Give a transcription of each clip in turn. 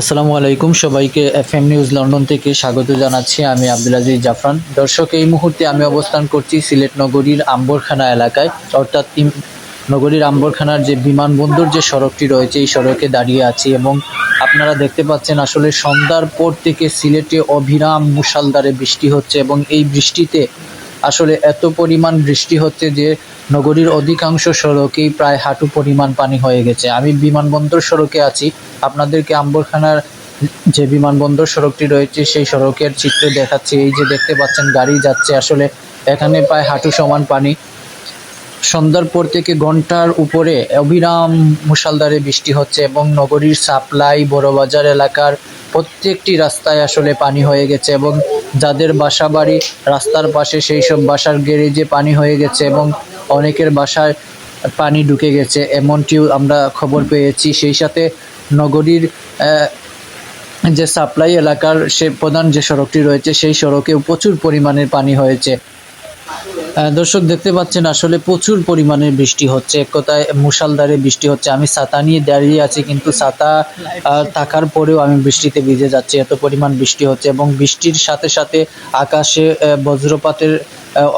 আসসালামু আলাইকুম সবাইকে এফ এম নিউজ লন্ডন থেকে স্বাগত জানাচ্ছি আমি আব্দুল আজিজ জাফরান। দর্শক, এই মুহূর্তে আমি অবস্থান করছি সিলেট নগরীর আম্বরখানা এলাকায়। অর্থাৎ নগরীর আম্বরখানার যে বিমানবন্দর যে সড়কটি রয়েছে, এই সড়কে দাঁড়িয়ে আছি এবং আপনারা দেখতে পাচ্ছেন আসলে সন্ধ্যার পর থেকে সিলেটে অবিরাম মুষালধারে বৃষ্টি হচ্ছে এবং এই বৃষ্টিতে আসলে এত পরিমাণ বৃষ্টি হচ্ছে যে নগরীর অধিকাংশ সড়কেই প্রায় হাঁটু পরিমাণ পানি হয়ে গেছে। আমি বিমানবন্দর সড়কে আছি। আপনাদেরকে আম্বরখানার যে বিমানবন্দর সড়কটি রয়েছে, সেই সড়কের চিত্র দেখাচ্ছি। এই যে দেখতে পাচ্ছেন, গাড়ি যাচ্ছে। আসলে এখানে প্রায় হাঁটু সমান পানি। সন্ধ্যার পর থেকে ঘণ্টার উপরে অবিরাম মুষালধারে বৃষ্টি হচ্ছে এবং নগরীর সাপ্লাই বড়বাজার এলাকার প্রত্যেকটি রাস্তায় আসলে পানি হয়ে গেছে এবং যাদের বাসা বাড়ি রাস্তার পাশে সেই সব বাসার গ্যারেজে পানি হয়ে গেছে এবং অনেকের বাসায় পানি ঢুকে গেছে, এমনটিও আমরা খবর পেয়েছি। সেই সাথে নগরীর যে সাপ্লাই এলাকার সে প্রধান যে সড়কটি রয়েছে, সেই সড়কেও প্রচুর পরিমাণে পানি হয়েছে। দর্শক দেখতে পাচ্ছেন, আসলে প্রচুর পরিমাণে বৃষ্টি হচ্ছে। এক কথায় মুসালদারে বৃষ্টি হচ্ছে। আমি ছাতা নিয়ে দাঁড়িয়ে আছি, কিন্তু ছাতা থাকার পরেও আমি বৃষ্টিতে ভিজে যাচ্ছি। এত পরিমাণ বৃষ্টি হচ্ছে এবং বৃষ্টির সাথে সাথে আকাশে বজ্রপাতের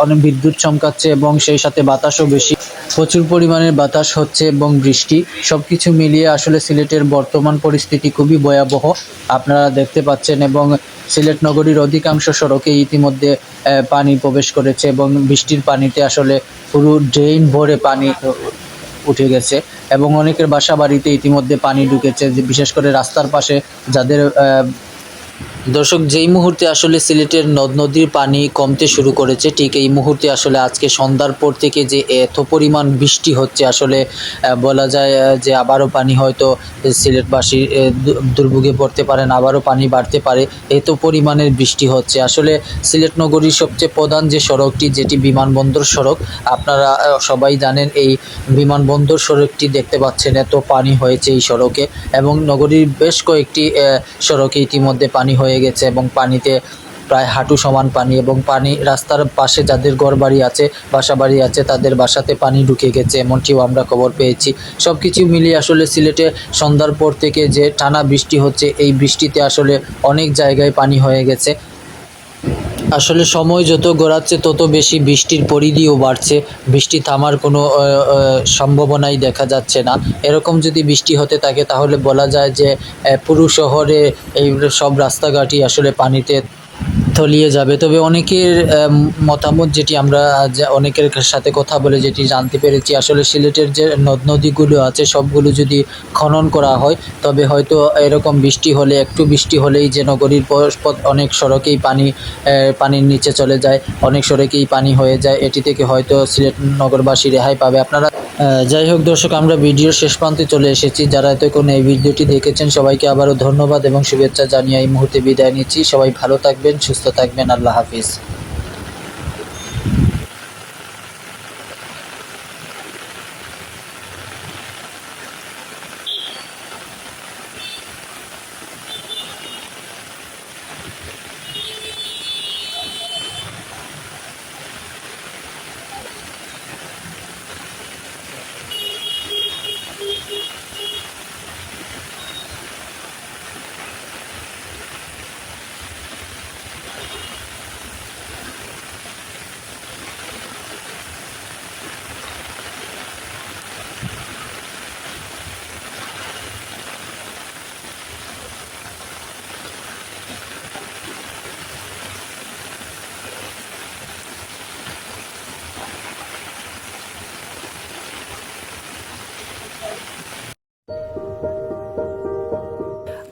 অনেক বিদ্যুৎ চমকাচ্ছে এবং সেই সাথে বাতাসও বেশি। প্রচুর পরিমাণে বাতাস হচ্ছে এবং বৃষ্টি। সব কিছু মিলিয়ে আসলে সিলেটের বর্তমান পরিস্থিতি খুবই ভয়াবহ। আপনারা দেখতে পাচ্ছেন এবং সিলেট নগরীর অধিকাংশ সড়কে ইতিমধ্যে পানি প্রবেশ করেছে এবং বৃষ্টির পানিতে আসলে পুরো ড্রেন ভরে পানি উঠে গেছে এবং অনেকের বাসা বাড়িতে ইতিমধ্যে পানি ঢুকেছে বিশেষ করে রাস্তার পাশে যাদের দর্শক, যেই মুহূর্তে আসলে সিলেটের নদ নদীর পানি কমতে শুরু করেছে, ঠিক এই মুহূর্তে আসলে আজকে সন্ধ্যার পর থেকে যে এত পরিমাণ বৃষ্টি হচ্ছে, আসলে বলা যায় যে আবারও পানি হয়তো সিলেটবাসী দুর্ভোগে পড়তে পারেন, আবারও পানি বাড়তে পারে, এত পরিমাণের বৃষ্টি হচ্ছে। আসলে সিলেট নগরীর সবচেয়ে প্রধান যে সড়কটি, যেটি বিমানবন্দর সড়ক, আপনারা সবাই জানেন, এই বিমানবন্দর সড়কটি দেখতে পাচ্ছেন, এত পানি হয়েছে এই সড়কে, এবং নগরীর বেশ কয়েকটি সড়কে ইতিমধ্যে পানি হয়ে গেছে এবং পানিতে প্রায় হাঁটু সমান পানি এবং পানি, রাস্তার পাশে যাদের ঘর বাড়ি আছে বাসা বাড়ি আছে, তাদের বাসাতে পানি ঢুকে গেছে এমনটিও আমরা খবর পেয়েছি। সব কিছু মিলিয়ে আসলে সিলেটে সন্ধ্যার পর থেকে যে টানা বৃষ্টি হচ্ছে, এই বৃষ্টিতে আসলে অনেক জায়গায় পানি হয়ে গেছে। আসলে সময় যত গড়াচ্ছে, তত বেশি বৃষ্টির পরিধিও বাড়ছে। বৃষ্টি থামার কোনো সম্ভাবনাই দেখা যাচ্ছে না। এরকম যদি বৃষ্টি হতে থাকে, তাহলে বলা যায় যে পুরো শহরে এই সব রাস্তাঘাটই আসলে পানিতে তলিয়ে যাবে। তবে অনেকের মতামত যেটি আমরা অনেকের সাথে কথা বলে যেটি জানতে পেরেছি, আসলে সিলেটের যে নদ নদীগুলো আছে, সবগুলো যদি খনন করা হয়, তবে হয়তো এরকম বৃষ্টি হলে, একটু বৃষ্টি হলেই যে নগরীর অনেক সড়কেই পানি পানির নিচে চলে যায়, অনেক সড়কেই পানি হয়ে যায়। এটি থেকে হয়তো সিলেট নগরবাসী রেহাই পাবে। আপনারা যাই হোক দর্শক, আমরা ভিডিওর শেষ প্রান্তে চলে এসেছি। যারা এতক্ষণ এই ভিডিওটি দেখেছেন, সবাইকে আবারও ধন্যবাদ এবং শুভেচ্ছা জানিয়ে এই মুহূর্তে বিদায় নিচ্ছি। সবাই ভালো থাকবেন, সুস্থ থাকবেন। আল্লাহ হাফিজ।